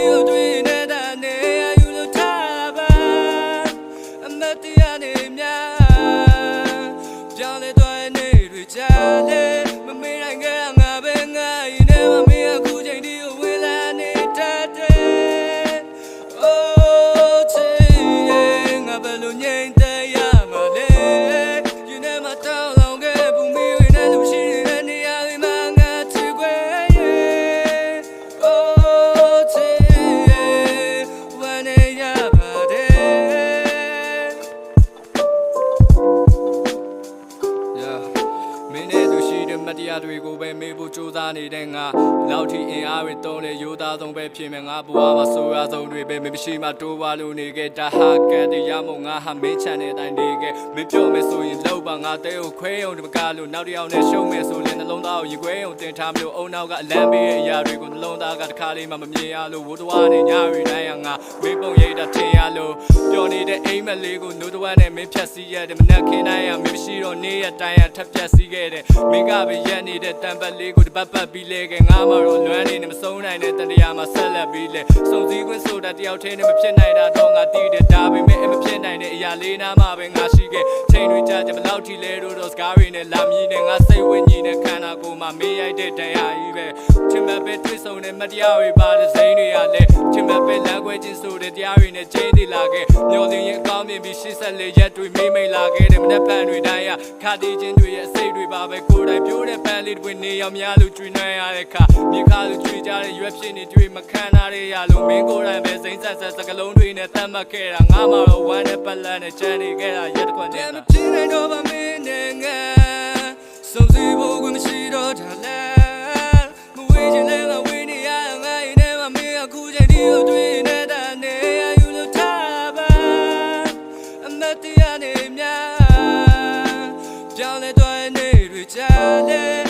ကို တဲ့မတရားတွေကိုပဲမေးဖို့ကြိုးစားနေတဲ့ငါလောက်ထိအင်အားတွေတုံးလေရိုးသားဆုံးပဲဖြစ်မယ်ငါဘဝမှာဆိုရဆုံးတွေပဲမင်းမရှိမှတိုးပွားလို့နေခဲ့ဒါဟာကဲတရားမို့ငါဟာမင်းချန်တဲ့အတိုင်းနေခဲ့မင်းပြောမယ်ဆိုရင်လောက်ပါငါတဲကိုခွဲအောင်ဒီမကလို့နောက်တစ်ယောက်နဲ့ရှုံးမယ်ဆိုရင်နှလုံးသားကိုရေခွဲအောင်တင်ထားမလို့အုံနောက်ကအလန်းပေးတဲ့အရာတွေကိုနှလုံးသားကတစ်ခါလေးမှမမြင်ရလို့ဝိုးတော်နဲ့ညရီတိုင်းရငါမင်းပုံရိပ်တာထင်ရလို့ပျော်နေတဲ့အိမ်မက်လေးကိုနိုးတော်နဲ့မင်းဖြတ်စည်းရတယ်မနှက်ခင်းတိုင်းရမင်းမရှိတော့နေ့ရက်တိုင်းရထပ်ဖြတ်စည်းခဲ့တယ်မင်းကပဲရက်နေတဲ့တံပတ်လေးကိုတပတ်ပတ်ပြီးလဲခဲ့ငါမှတော့လွမ်းနေနဲ့မဆုံးနိုင်တဲ့တန်တရားမှာဆက်လက်ပြီးလဲစုံစည်းခွင့်ဆိုတာတယောက်တည်းနဲ့မဖြစ်နိုင်တာတော့ငါတည်တယ်ဒါပေမဲ့အမဖြစ်နိုင်တဲ့အရာလေးနားမှာပဲငါရှိခဲ့ချိန်တွေကြာကြဘလောက်ထိလဲတော့တော့စကားတွေနဲ့လာမြည်နဲ့ငါစိတ်ဝိညာဉ်နဲ့ခန္ဓာကိုယ်မှာမေးရိုက်တဲ့တရားကြီးပဲချင်မပဲတွေ့ဆုံတဲ့မတရားတွေပါတဲ့စိမ့်တွေကလည်းချင်မပဲလမ်းခွဲခြင်းဆိုတဲ့တရားတွေနဲ့ချိန်တည်လာခဲ့မျော်လင့်ရင်အကော င်းမြင်ပြီးရှေ့ဆက်လေရက်တွေမေးမိတ်လာခဲ့တဲ့မနေ့ပန်တွေတိုင်းရခါတီးခြင်းတွေရဲ့အစိတ်တွေပါပဲကိုယ်တိုင်ပြိုးတဲ့ပန်းလေးတွေနေရောက်များလို့ကျွေးနှွှဲရတဲ့ခါမြေခါလို့ကျွေးကြတဲ့ရွက်ဖြစ်နေတွေ့မခံနိုင်ရရလို့မင်းကိုယ်တိုင်ပဲစိမ့်ဆက်ဆက်စကလုံးတွေနဲ့တတ်မှတ်ခဲ့တာငါမှတော့ဝမ်းနဲ့ပတ်လန်းနဲ့ချမ်းနေခဲ့တာရက်တစ်ခွက်နဲ့မပြင်းနိုင်တော့ပါမင်းနဲ့ငါစုံစည်းဖို့ကမရှိတော့တာလဲမဝေးချင်လဲငါဝေးနေရငါရင်ထဲမှာမင်းအခုချိန်ဒီကိုတွေ့ များပြောင်းလဲသွားနေတွေကြတယ်